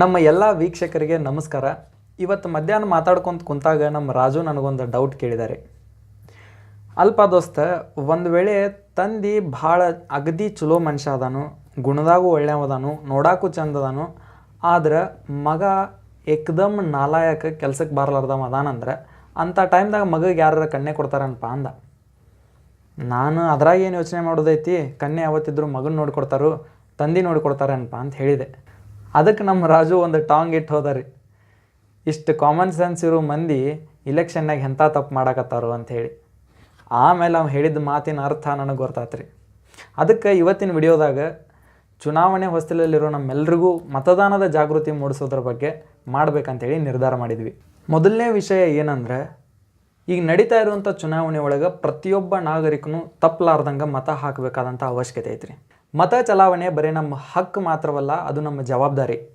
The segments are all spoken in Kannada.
ನಮ್ಮ ಎಲ್ಲ ವೀಕ್ಷಕರಿಗೆ ನಮಸ್ಕಾರ. ಇವತ್ತು ಮಧ್ಯಾಹ್ನ ಮಾತಾಡ್ಕೊಂತ ಕುಂತಾಗ ನಮ್ಮ ರಾಜು ನನಗೊಂದು ಡೌಟ್ ಕೇಳಿದ್ದಾರೆ ಅಲ್ಪ ದೋಸ್ತ, ಒಂದು ವೇಳೆ ತಂದಿ ಭಾಳ ಅಗದಿ ಚಲೋ ಮನುಷ್ಯ ಅದಾನು, ಗುಣದಾಗೂ ಒಳ್ಳೆಯವದಾನು ನೋಡಾಕು ಚಂದ ಅದಾನು, ಆದ್ರೆ ಮಗ ಏಕ್ದಮ್ ನಾಲಾಯಕ ಕೆಲ್ಸಕ್ಕೆ ಬಾರ್ಲಾರ್ದವ ಅದಾನಂದ್ರೆ ಅಂಥ ಟೈಮ್ದಾಗ ಮಗಗೆ ಯಾರು ಕಣ್ಣೆ ಕೊಡ್ತಾರನಪ್ಪ ಅಂದ. ನಾನು ಅದ್ರಾಗ ಏನು ಯೋಚನೆ ಮಾಡೋದೈತಿ ಕನ್ಯೆ ಯಾವತ್ತಿದ್ರು ಮಗನ ನೋಡ್ಕೊಡ್ತಾರೋ, ತಂದೆ ನೋಡ್ಕೊಡ್ತಾರನಪ್ಪ ಅಂತ ಹೇಳಿದೆ. ಅದಕ್ಕೆ ನಮ್ಮ ರಾಜು ಒಂದು ಟಾಂಗ್ ಇಟ್ಟು ಹೋದಾರಿ. ಇಷ್ಟು ಕಾಮನ್ ಸೆನ್ಸ್ ಇರೋ ಮಂದಿ ಇಲೆಕ್ಷನ್ನಾಗ ಎಂಥ ತಪ್ಪು ಮಾಡಾಕತ್ತಾರೋ ಅಂತ ಹೇಳಿ. ಆಮೇಲೆ ಅವ್ನು ಹೇಳಿದ ಮಾತಿನ ಅರ್ಥ ನನಗೆ ಗೊತ್ತಾತ್ರಿ. ಅದಕ್ಕೆ ಇವತ್ತಿನ ವಿಡಿಯೋದಾಗ ಚುನಾವಣೆ ಹೊಸ್ತಿಲಲ್ಲಿರೋ ನಮ್ಮೆಲ್ರಿಗೂ ಮತದಾನದ ಜಾಗೃತಿ ಮೂಡಿಸೋದ್ರ ಬಗ್ಗೆ ಮಾಡಬೇಕಂತೇಳಿ ನಿರ್ಧಾರ ಮಾಡಿದ್ವಿ. ಮೊದಲನೇ ವಿಷಯ ಏನಂದ್ರೆ, ಈಗ ನಡೀತಾ ಇರುವಂಥ ಚುನಾವಣೆ ಒಳಗೆ ಪ್ರತಿಯೊಬ್ಬ ನಾಗರಿಕನು ತಪ್ಪಲಾರ್ದಂಗೆ ಮತ ಹಾಕಬೇಕಾದಂಥ ಅವಶ್ಯಕತೆ ಐತ್ರಿ. ಮತ ಚಲಾವಣೆ ಬರೀ ನಮ್ಮ ಹಕ್ಕು ಮಾತ್ರವಲ್ಲ, ಅದು ನಮ್ಮ ಜವಾಬ್ದಾರಿ.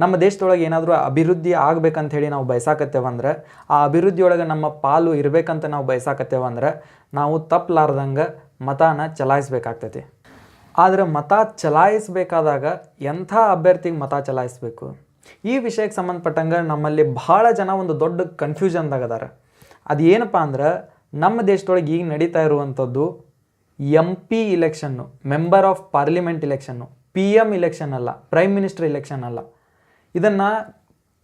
ನಮ್ಮ ದೇಶದೊಳಗೆ ಏನಾದರೂ ಅಭಿವೃದ್ಧಿ ಆಗ್ಬೇಕಂತ ಹೇಳಿ ನಾವು ಬಯಸಾಕತ್ತೇವಂದ್ರೆ ಆ ಅಭಿವೃದ್ಧಿಯೊಳಗೆ ನಮ್ಮ ಪಾಲು ಇರಬೇಕಂತ ನಾವು ಬಯಸಾಕತ್ತೇವಂದ್ರೆ ನಾವು ತಪ್ಪಲಾರ್ದಂಗೆ ಮತನ ಚಲಾಯಿಸ್ಬೇಕಾಗ್ತೈತಿ. ಆದರೆ ಮತ ಚಲಾಯಿಸಬೇಕಾದಾಗ ಎಂಥ ಅಭ್ಯರ್ಥಿಗೆ ಮತ ಚಲಾಯಿಸಬೇಕು? ಈ ವಿಷಯಕ್ಕೆ ಸಂಬಂಧಪಟ್ಟಂಗೆ ನಮ್ಮಲ್ಲಿ ಭಾಳ ಜನ ಒಂದು ದೊಡ್ಡ ಕನ್ಫ್ಯೂಷನ್ದಾಗ ಅದಾರ. ಅದು ಏನಪ್ಪ ಅಂದ್ರೆ, ನಮ್ಮ ದೇಶದೊಳಗೆ ಈಗ ನಡೀತಾ ಇರುವಂಥದ್ದು M P election member of parliament election P M election ಅಲ್ಲ ಪ್ರೈಮ್ ಮಿನಿಸ್ಟರ್ ಇಲೆಕ್ಷನ್ ಅಲ್ಲ. ಇದನ್ನು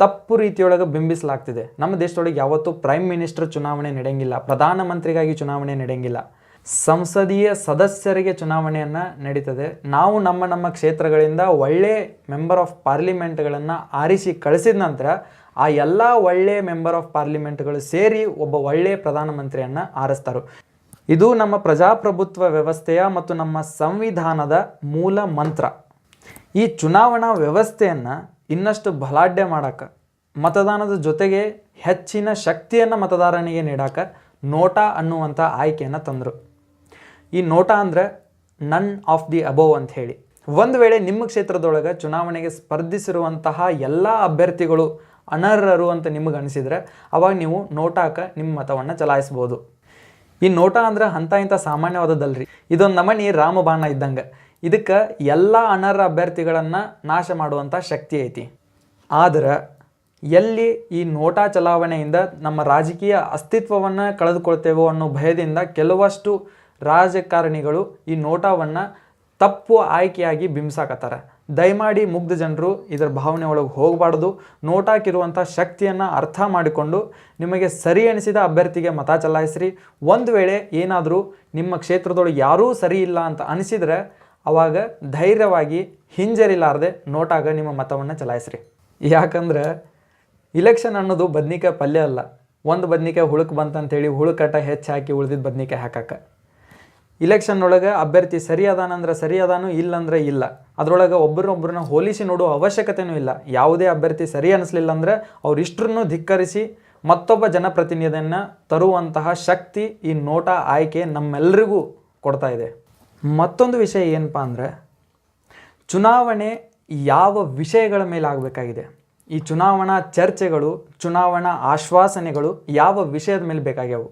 ತಪ್ಪು ರೀತಿಯೊಳಗೆ ಬಿಂಬಿಸಲಾಗ್ತಿದೆ. ನಮ್ಮ ದೇಶದೊಳಗೆ ಯಾವತ್ತೂ ಪ್ರೈಮ್ ಮಿನಿಸ್ಟರ್ ಚುನಾವಣೆ ನಡೆಯಂಗಿಲ್ಲ, ಪ್ರಧಾನಮಂತ್ರಿಗಾಗಿ ಚುನಾವಣೆ ನಡೆಯಂಗಿಲ್ಲ. ಸಂಸದೀಯ ಸದಸ್ಯರಿಗೆ ಚುನಾವಣೆಯನ್ನು ನಡೀತದೆ. ನಾವು ನಮ್ಮ ನಮ್ಮ ಕ್ಷೇತ್ರಗಳಿಂದ ಒಳ್ಳೆ ಮೆಂಬರ್ ಆಫ್ ಪಾರ್ಲಿಮೆಂಟ್ಗಳನ್ನು ಆರಿಸಿ ಕಳಿಸಿದ ನಂತರ ಆ ಎಲ್ಲ ಒಳ್ಳೆ ಮೆಂಬರ್ ಆಫ್ ಪಾರ್ಲಿಮೆಂಟ್ಗಳು ಸೇರಿ ಒಬ್ಬ ಒಳ್ಳೆ ಪ್ರಧಾನಮಂತ್ರಿಯನ್ನು ಆರಿಸ್ತಾರೆ. ಇದು ನಮ್ಮ ಪ್ರಜಾಪ್ರಭುತ್ವ ವ್ಯವಸ್ಥೆಯ ಮತ್ತು ನಮ್ಮ ಸಂವಿಧಾನದ ಮೂಲ ಮಂತ್ರ. ಈ ಚುನಾವಣಾ ವ್ಯವಸ್ಥೆಯನ್ನು ಇನ್ನಷ್ಟು ಬಲಾಢ್ಯ ಮಾಡಕ್ಕೆ ಮತದಾನದ ಜೊತೆಗೆ ಹೆಚ್ಚಿನ ಶಕ್ತಿಯನ್ನು ಮತದಾರನಿಗೆ ನೀಡಾಕ ನೋಟಾ ಅನ್ನುವಂಥ ಆಯ್ಕೆಯನ್ನು ತಂದರು. ಈ ನೋಟಾ ಅಂದರೆ ನನ್ ಆಫ್ ದಿ ಅಬೋವ್ ಅಂತ ಹೇಳಿ. ಒಂದು ವೇಳೆ ನಿಮ್ಮ ಕ್ಷೇತ್ರದೊಳಗೆ ಚುನಾವಣೆಗೆ ಸ್ಪರ್ಧಿಸಿರುವಂತಹ ಎಲ್ಲ ಅಭ್ಯರ್ಥಿಗಳು ಅನರ್ಹರು ಅಂತ ನಿಮಗೆ ಅನಿಸಿದರೆ, ಅವಾಗ ನೀವು ನೋಟಾಕ ನಿಮ್ಮ ಮತವನ್ನು ಚಲಾಯಿಸ್ಬೋದು. ಈ ನೋಟ ಅಂದ್ರೆ ಅಂಥ ಇಂಥ ಸಾಮಾನ್ಯವಾದದ್ದಲ್ರಿ. ಇದೊಂದು ನಮನಿ ರಾಮಬಾಣ ಇದ್ದಂಗೆ. ಇದಕ್ಕೆ ಎಲ್ಲ ಅನರ್ಹ ಅಭ್ಯರ್ಥಿಗಳನ್ನು ನಾಶ ಮಾಡುವಂಥ ಶಕ್ತಿ ಐತಿ. ಆದ್ರೆ ಎಲ್ಲಿ ಈ ನೋಟಾ ಚಲಾವಣೆಯಿಂದ ನಮ್ಮ ರಾಜಕೀಯ ಅಸ್ತಿತ್ವವನ್ನು ಕಳೆದುಕೊಳ್ತೇವೋ ಅನ್ನೋ ಭಯದಿಂದ ಕೆಲವಷ್ಟು ರಾಜಕಾರಣಿಗಳು ಈ ನೋಟಾವನ್ನು ತಪ್ಪು ಆಯ್ಕೆಯಾಗಿ ಬಿಂಬಿಸಾಕತ್ತಾರ. ದಯಮಾಡಿ ಮುಗ್ಧ ಜನರು ಇದರ ಭಾವನೆ ಒಳಗೆ ಹೋಗಬಾರ್ದು. ನೋಟಾಕಿರುವಂಥ ಶಕ್ತಿಯನ್ನು ಅರ್ಥ ಮಾಡಿಕೊಂಡು ನಿಮಗೆ ಸರಿ ಎಣಿಸಿದ ಅಭ್ಯರ್ಥಿಗೆ ಮತ ಚಲಾಯಿಸ್ರಿ. ಒಂದು ವೇಳೆ ಏನಾದರೂ ನಿಮ್ಮ ಕ್ಷೇತ್ರದೊಳಗೆ ಯಾರೂ ಸರಿ ಇಲ್ಲ ಅಂತ ಅನಿಸಿದರೆ ಅವಾಗ ಧೈರ್ಯವಾಗಿ ಹಿಂಜರಿಲಾರದೆ ನೋಟಾಗ ನಿಮ್ಮ ಮತವನ್ನು ಚಲಾಯಿಸ್ರಿ. ಯಾಕಂದ್ರೆ ಇಲೆಕ್ಷನ್ ಅನ್ನೋದು ಬದ್ನಿಕಾಯಿ ಪಲ್ಯ ಅಲ್ಲ. ಒಂದು ಬದ್ನಿಕಾಯಿ ಹುಳುಕ್ ಬಂತಂತೇಳಿ ಹುಳುಕಟ್ಟ ಹೆಚ್ಚು ಹಾಕಿ ಉಳಿದಿದ್ದ ಬದ್ನಿಕಾಯಿ ಹಾಕಕ್ಕೆ. ಇಲೆಕ್ಷನ್ ಒಳಗೆ ಅಭ್ಯರ್ಥಿ ಸರಿ ಅದಾನಂದ್ರೆ ಇಲ್ಲಂದ್ರೆ ಇಲ್ಲ. ಅದರೊಳಗೆ ಒಬ್ಬರನ್ನೊಬ್ಬರನ್ನ ಹೋಲಿಸಿ ನೋಡುವ ಅವಶ್ಯಕತೆನೂ ಇಲ್ಲ. ಯಾವುದೇ ಅಭ್ಯರ್ಥಿ ಸರಿ ಅನಿಸ್ಲಿಲ್ಲ ಅಂದ್ರೆ ಅವ್ರಿಷ್ಟರನ್ನು ಧಿಕ್ಕರಿಸಿ ಮತ್ತೊಬ್ಬ ಜನಪ್ರತಿನಿಧಿಯನ್ನು ತರುವಂತಹ ಶಕ್ತಿ ಈ ನೋಟಾ ಆಯ್ಕೆ ನಮ್ಮೆಲ್ಲರಿಗೂ ಕೊಡ್ತಾ ಇದೆ. ಮತ್ತೊಂದು ವಿಷಯ ಏನಪ್ಪ ಅಂದರೆ ಚುನಾವಣೆ ಯಾವ ವಿಷಯಗಳ ಮೇಲೆ ಆಗಬೇಕಾಗಿದೆ? ಈ ಚುನಾವಣಾ ಚರ್ಚೆಗಳು, ಚುನಾವಣಾ ಆಶ್ವಾಸನೆಗಳು ಯಾವ ವಿಷಯದ ಮೇಲೆ ಬೇಕಾಗ್ಯಾವು?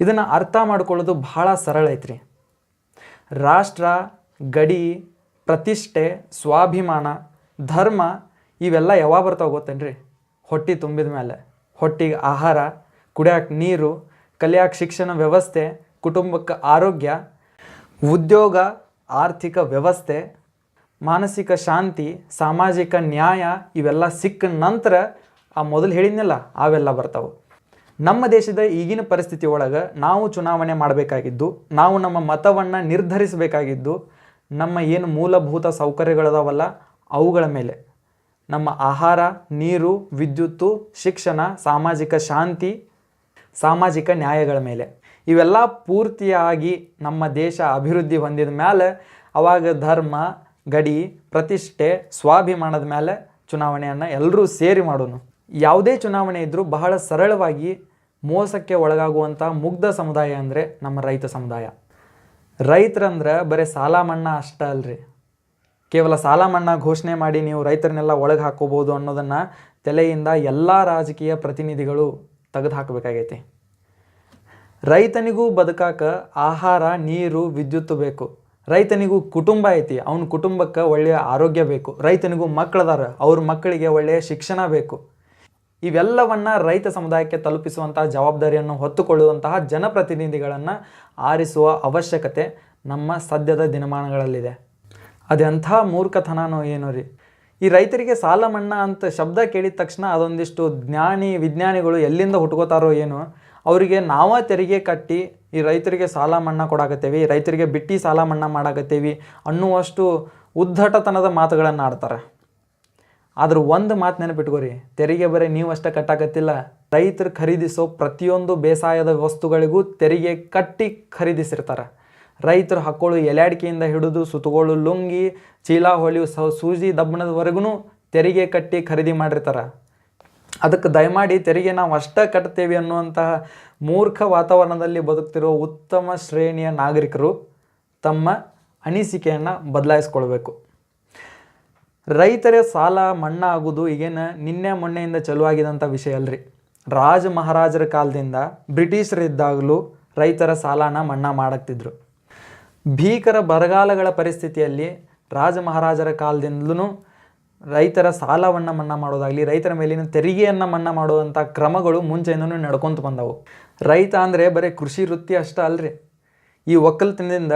ಇದನ್ನು ಅರ್ಥ ಮಾಡ್ಕೊಳ್ಳೋದು ಬಹಳ ಸರಳ ಐತ್ರಿ. ರಾಷ್ಟ್ರ, ಗಡಿ ಪ್ರತಿಷ್ಠೆ, ಸ್ವಾಭಿಮಾನ, ಧರ್ಮ ಇವೆಲ್ಲ ಯಾವಾಗ ಬರ್ತಾವೆ ಗೊತ್ತೇನ್ರಿ? ಹೊಟ್ಟೆ ತುಂಬಿದ ಮೇಲೆ ಹೊಟ್ಟಿಗೆ ಆಹಾರ ಕುಡಿಯಕ್ಕೆ ನೀರು, ಕಲಿಯೋಕೆ ಶಿಕ್ಷಣ ವ್ಯವಸ್ಥೆ, ಕುಟುಂಬಕ್ಕೆ ಆರೋಗ್ಯ, ಉದ್ಯೋಗ, ಆರ್ಥಿಕ ವ್ಯವಸ್ಥೆ, ಮಾನಸಿಕ ಶಾಂತಿ, ಸಾಮಾಜಿಕ ನ್ಯಾಯ ಇವೆಲ್ಲ ಸಿಕ್ಕ ನಂತರ ಆ ಮೊದಲು ಹೇಳಿದ್ನಲ್ಲ, ಅವೆಲ್ಲ ಬರ್ತಾವೆ. ನಮ್ಮ ದೇಶದ ಈಗಿನ ಪರಿಸ್ಥಿತಿ ಒಳಗೆ ನಾವು ಚುನಾವಣೆ ಮಾಡಬೇಕಾಗಿದ್ದು, ನಾವು ನಮ್ಮ ಮತವನ್ನು ನಿರ್ಧರಿಸಬೇಕಾಗಿದ್ದು ನಮ್ಮ ಏನು ಮೂಲಭೂತ ಸೌಕರ್ಯಗಳದಾವಲ್ಲ, ಅವುಗಳ ಮೇಲೆ. ನಮ್ಮ ಆಹಾರ, ನೀರು ವಿದ್ಯುತ್ತು ಶಿಕ್ಷಣ, ಸಾಮಾಜಿಕ ಶಾಂತಿ, ಸಾಮಾಜಿಕ ನ್ಯಾಯಗಳ ಮೇಲೆ. ಇವೆಲ್ಲ ಪೂರ್ತಿಯಾಗಿ ನಮ್ಮ ದೇಶ ಅಭಿವೃದ್ಧಿ ಹೊಂದಿದ ಮೇಲೆ ಅವಾಗ ಧರ್ಮ, ಗಡಿ, ಪ್ರತಿಷ್ಠೆ, ಸ್ವಾಭಿಮಾನದ ಮೇಲೆ ಚುನಾವಣೆಯನ್ನು ಎಲ್ಲರೂ ಸೇರಿ ಮಾಡೋನು. ಯಾವುದೇ ಚುನಾವಣೆ ಇದ್ದರೂ ಬಹಳ ಸರಳವಾಗಿ ಮೋಸಕ್ಕೆ ಒಳಗಾಗುವಂಥ ಮುಗ್ಧ ಸಮುದಾಯ ಅಂದರೆ ನಮ್ಮ ರೈತ ಸಮುದಾಯ. ರೈತರಂದ್ರೆ ಬರೀ ಸಾಲ ಮನ್ನಾ ಅಷ್ಟ ಅಲ್ರಿ. ಕೇವಲ ಸಾಲ ಮನ್ನಾ ಘೋಷಣೆ ಮಾಡಿ ನೀವು ರೈತರನ್ನೆಲ್ಲ ಒಳಗೆ ಹಾಕೋಬೋದು ಅನ್ನೋದನ್ನು ತಲೆಯಿಂದ ಎಲ್ಲ ರಾಜಕೀಯ ಪ್ರತಿನಿಧಿಗಳು ತೆಗೆದು ಹಾಕಬೇಕಾಗೈತಿ. ರೈತನಿಗೂ ಬದುಕಾಕ ಆಹಾರ, ನೀರು, ವಿದ್ಯುತ್ ಬೇಕು. ರೈತನಿಗೂ ಕುಟುಂಬ ಐತಿ, ಅವನ ಕುಟುಂಬಕ್ಕೆ ಒಳ್ಳೆಯ ಆರೋಗ್ಯ ಬೇಕು. ರೈತನಿಗೂ ಮಕ್ಕಳದಾರ ಅವ್ರ ಮಕ್ಕಳಿಗೆ ಒಳ್ಳೆಯ ಶಿಕ್ಷಣ ಬೇಕು. ಇವೆಲ್ಲವನ್ನ ರೈತ ಸಮುದಾಯಕ್ಕೆ ತಲುಪಿಸುವಂತಹ ಜವಾಬ್ದಾರಿಯನ್ನು ಹೊತ್ತುಕೊಳ್ಳುವಂತಹ ಜನಪ್ರತಿನಿಧಿಗಳನ್ನು ಆರಿಸುವ ಅವಶ್ಯಕತೆ ನಮ್ಮ ಸದ್ಯದ ದಿನಮಾನಗಳಲ್ಲಿದೆ. ಅದೆಂಥ ಮೂರ್ಖತನನೋ ಏನೋ ರೀ. ಈ ರೈತರಿಗೆ ಸಾಲ ಮನ್ನಾ ಅಂತ ಶಬ್ದ ಕೇಳಿದ ತಕ್ಷಣ ಅದೊಂದಿಷ್ಟು ಜ್ಞಾನಿ ವಿಜ್ಞಾನಿಗಳು ಎಲ್ಲಿಂದ ಹುಟ್ಕೋತಾರೋ ಏನೋ, ಅವರಿಗೆ ನಾವ ತೆರಿಗೆ ಕಟ್ಟಿ ಈ ರೈತರಿಗೆ ಸಾಲ ಮನ್ನಾ ಕೊಡಾಕತ್ತೇವಿ ರೈತರಿಗೆ ಬಿಟ್ಟು ಸಾಲ ಮನ್ನಾ ಮಾಡಾಕತ್ತೇವಿ ಅನ್ನುವಷ್ಟು ಉದ್ದಟತನದ ಮಾತುಗಳನ್ನು ಆಡ್ತಾರೆ. ಆದ್ರೆ ಒಂದು ಮಾತು ನೆನಪಿಟ್ಕೋರಿ. ತೆರಿಗೆ ಬರೀ ನೀವು ಅಷ್ಟೇ ಕಟ್ಟಾಕತ್ತಿಲ್ಲ. ರೈತರು ಖರೀದಿಸೋ ಪ್ರತಿಯೊಂದು ಬೇಸಾಯದ ವಸ್ತುಗಳಿಗೂ ತೆರಿಗೆ ಕಟ್ಟಿ ಖರೀದಿಸಿರ್ತಾರೆ. ರೈತರು ಹಾಕೊಳ್ಳೋ ಎಲ್ಯಾಡಿಕೆಯಿಂದ ಹಿಡಿದು ಸುತ್ತಗೋಳು ಲುಂಗಿ, ಚೀಲ ಸ, ಸೂಜಿ ದಬ್ಬಣದವರೆಗೂ ತೆರಿಗೆ ಕಟ್ಟಿ ಖರೀದಿ ಮಾಡಿರ್ತಾರೆ. ಅದಕ್ಕೆ ದಯಮಾಡಿ ತೆರಿಗೆ ನಾವು ಅಷ್ಟೇ ಕಟ್ತೇವೆ ಅನ್ನುವಂತಹ ಮೂರ್ಖ ವಾತಾವರಣದಲ್ಲಿ ಬದುಕ್ತಿರುವ ಉತ್ತಮ ಶ್ರೇಣಿಯ ನಾಗರಿಕರು ತಮ್ಮ ಅನಿಸಿಕೆಯನ್ನು ಬದಲಾಯಿಸ್ಕೊಳ್ಬೇಕು. ರೈತರ ಸಾಲ, ಮನ್ನಾ ಆಗೋದು ಈಗೇನು ನಿನ್ನೆ ಮೊನ್ನೆಯಿಂದ ಚಲುವಾಗಿದಂಥ ವಿಷಯ ಅಲ್ರಿ. ರಾಜ ಮಹಾರಾಜರ ಕಾಲದಿಂದ ಬ್ರಿಟಿಷರಿದ್ದಾಗಲೂ ರೈತರ ಸಾಲನ ಮನ್ನಾ ಮಾಡಕ್ತಿದ್ರು. ಭೀಕರ ಬರಗಾಲಗಳ ಪರಿಸ್ಥಿತಿಯಲ್ಲಿ ರಾಜ ಮಹಾರಾಜರ ಕಾಲದಿಂದಲೂ ರೈತರ ಸಾಲವನ್ನು ಮನ್ನಾ ಮಾಡೋದಾಗಲಿ, ರೈತರ ಮೇಲಿನ ತೆರಿಗೆಯನ್ನು ಮನ್ನಾ ಮಾಡುವಂಥ ಕ್ರಮಗಳು ಮುಂಚೆಯಿಂದನೂ ನಡ್ಕೊತ ಬಂದವು. ರೈತ ಅಂದರೆ ಬರೀ ಕೃಷಿ ವೃತ್ತಿ ಅಷ್ಟೇ ಅಲ್ರಿ. ಈ ಒಕ್ಕಲ್ತನದಿಂದ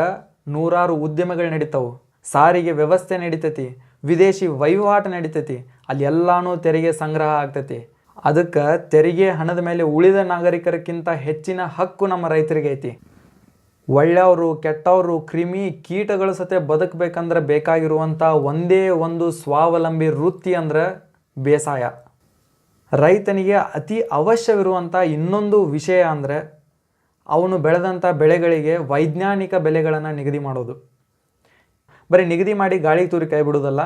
ನೂರಾರು ಉದ್ಯಮಗಳು ನಡೀತಾವು. ಸಾರಿಗೆ ವ್ಯವಸ್ಥೆ ನಡೀತೈತಿ. ವಿದೇಶಿ ವಹಿವಾಟು ನಡೀತೈತಿ. ಅಲ್ಲಿ ಎಲ್ಲಾನು ತೆರಿಗೆ ಸಂಗ್ರಹ ಆಗ್ತೈತಿ. ಅದಕ್ಕೆ ತೆರಿಗೆ ಹಣದ ಮೇಲೆ ಉಳಿದ ನಾಗರಿಕರಿಗಿಂತ ಹೆಚ್ಚಿನ ಹಕ್ಕು ನಮ್ಮ ರೈತರಿಗೆ ಐತಿ. ಒಳ್ಳೆಯವರು, ಕೆಟ್ಟವರು, ಕ್ರಿಮಿ ಕೀಟಗಳು ಸತೆ ಬದುಕಬೇಕಂದ್ರೆ ಬೇಕಾಗಿರುವಂಥ ಒಂದೇ ಒಂದು ಸ್ವಾವಲಂಬಿ ವೃತ್ತಿ ಅಂದ್ರೆ ಬೇಸಾಯ. ರೈತನಿಗೆ ಅತಿ ಅವಶ್ಯವಿರುವಂಥ ಇನ್ನೊಂದು ವಿಷಯ ಅಂದರೆ ಅವನು ಬೆಳೆದಂಥ ಬೆಳೆಗಳಿಗೆ ವೈಜ್ಞಾನಿಕ ಬೆಲೆಗಳನ್ನು ನಿಗದಿ ಮಾಡೋದು. ಬರೀ ನಿಗದಿ ಮಾಡಿ ಗಾಳಿಗೆ ತೂರಿ ಕೈ ಬಿಡುವುದಲ್ಲ,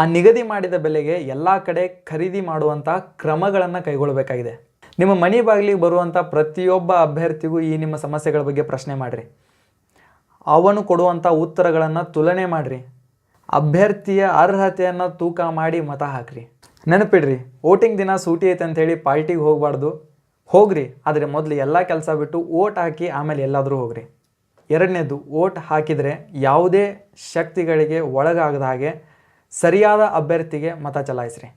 ಆ ನಿಗದಿ ಮಾಡಿದ ಬೆಲೆಗೆ ಎಲ್ಲ ಕಡೆ ಖರೀದಿ ಮಾಡುವಂಥ ಕ್ರಮಗಳನ್ನು ಕೈಗೊಳ್ಳಬೇಕಾಗಿದೆ ನಿಮ್ಮ ಮನೆ ಬಾಗಿಲಿಗೆ ಬರುವಂಥ ಪ್ರತಿಯೊಬ್ಬ ಅಭ್ಯರ್ಥಿಗೂ ಈ ನಿಮ್ಮ ಸಮಸ್ಯೆಗಳ ಬಗ್ಗೆ ಪ್ರಶ್ನೆ ಮಾಡಿರಿ. ಅವನು ಕೊಡುವಂಥ ಉತ್ತರಗಳನ್ನು ತುಲನೆ ಮಾಡಿರಿ. ಅಭ್ಯರ್ಥಿಯ ಅರ್ಹತೆಯನ್ನು ತೂಕ ಮಾಡಿ ಮತ ಹಾಕ್ರಿ. ನೆನಪಿಡ್ರಿ, ವೋಟಿಂಗ್ ದಿನ ಸೂಟಿ ಐತೆ ಅಂಥೇಳಿ ಪಾರ್ಟಿಗೆ ಹೋಗಬಾರ್ದು. ಹೋಗ್ರಿ, ಆದರೆ ಮೊದಲು ಎಲ್ಲ ಕೆಲಸ ಬಿಟ್ಟು ಓಟ್ ಹಾಕಿ ಆಮೇಲೆ ಎಲ್ಲಾದರೂ ಹೋಗ್ರಿ. ಎರಡನೇದು ಓಟ್ ಹಾಕಿದರೆ ಯಾವುದೇ ಶಕ್ತಿಗಳಿಗೆ ಒಳಗಾಗದ ಹಾಗೆ ಸರಿಯಾದ ಅಭ್ಯರ್ಥಿಗೆ ಮತ ಚಲಾಯಿಸ್ರಿ.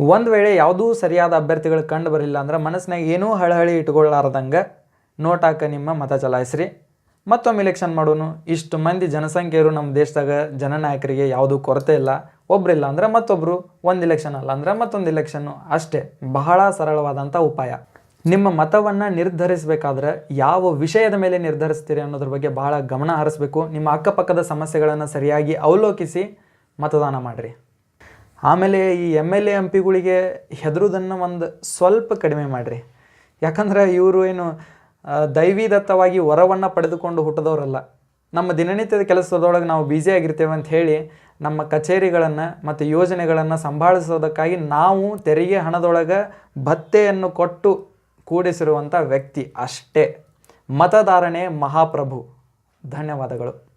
ಒಂದು ವೇಳೆ ಯಾವುದೂ ಸರಿಯಾದ ಅಭ್ಯರ್ಥಿಗಳು ಕಂಡು ಬರಲಿಲ್ಲ ಅಂದ್ರೆ ಮನಸ್ಸಿನಾಗ ಏನೂ ಹಳಹಳಿ ಇಟ್ಕೊಳ್ಳಾರ್ದಂಗೆ ನೋಟ್ ಹಾಕ ನಿಮ್ಮ ಮತ ಚಲಾಯಿಸ್ರಿ. ಮತ್ತೊಮ್ಮೆ ಇಲೆಕ್ಷನ್ ಮಾಡೋನು, ಇಷ್ಟು ಮಂದಿ ಜನಸಂಖ್ಯೆಯರು ನಮ್ಮ ದೇಶದಾಗ ಜನನಾಯಕರಿಗೆ ಯಾವುದೂ ಕೊರತೆ ಇಲ್ಲ. ಒಬ್ರಿಲ್ಲ ಅಂದ್ರೆ ಮತ್ತೊಬ್ಬರು ಒಂದು ಇಲೆಕ್ಷನ್ ಅಲ್ಲ ಅಂದ್ರೆ ಮತ್ತೊಂದು ಇಲೆಕ್ಷನ್ನು ಅಷ್ಟೇ. ಬಹಳ ಸರಳವಾದಂಥ ಉಪಾಯ. ನಿಮ್ಮ ಮತವನ್ನು ನಿರ್ಧರಿಸಬೇಕಾದ್ರೆ ಯಾವ ವಿಷಯದ ಮೇಲೆ ನಿರ್ಧರಿಸ್ತೀರಿ ಅನ್ನೋದ್ರ ಬಗ್ಗೆ ಬಹಳ ಗಮನ ಹರಿಸ್ಬೇಕು. ನಿಮ್ಮ ಅಕ್ಕಪಕ್ಕದ ಸಮಸ್ಯೆಗಳನ್ನು ಸರಿಯಾಗಿ ಅವಲೋಕಿಸಿ ಮತದಾನ ಮಾಡಿರಿ. ಆಮೇಲೆ ಈ ಎಂ ಎಲ್ ಎ ಎಂ ಪಿಗಳಿಗೆ ಹೆದರುದನ್ನು ಒಂದು ಸ್ವಲ್ಪ ಕಡಿಮೆ ಮಾಡಿರಿ. ಯಾಕಂದ್ರೆ ಇವರು ಏನು ದೈವಿದತ್ತವಾಗಿ ವರವನ್ನು ಪಡೆದುಕೊಂಡು ಹುಟ್ಟಿದವರಲ್ಲ. ನಮ್ಮ ದಿನನಿತ್ಯದ ಕೆಲಸದೊಳಗೆ ನಾವು ಬ್ಯುಸಿ ಆಗಿರ್ತೇವೆ ಅಂತ ಹೇಳಿ ನಮ್ಮ ಕಚೇರಿಗಳನ್ನು ಮತ್ತು ಯೋಜನೆಗಳನ್ನು ಸಂಭಾಳಿಸೋದಕ್ಕಾಗಿ ನಾವು ತೆರಿಗೆ ಹಣದೊಳಗೆ ಭತ್ತೆಯನ್ನು ಕೊಟ್ಟು ಕೂಡಿಸಿರುವಂಥ ವ್ಯಕ್ತಿ ಅಷ್ಟೇ. ಮತಧಾರಣೆ ಮಹಾಪ್ರಭು. ಧನ್ಯವಾದಗಳು.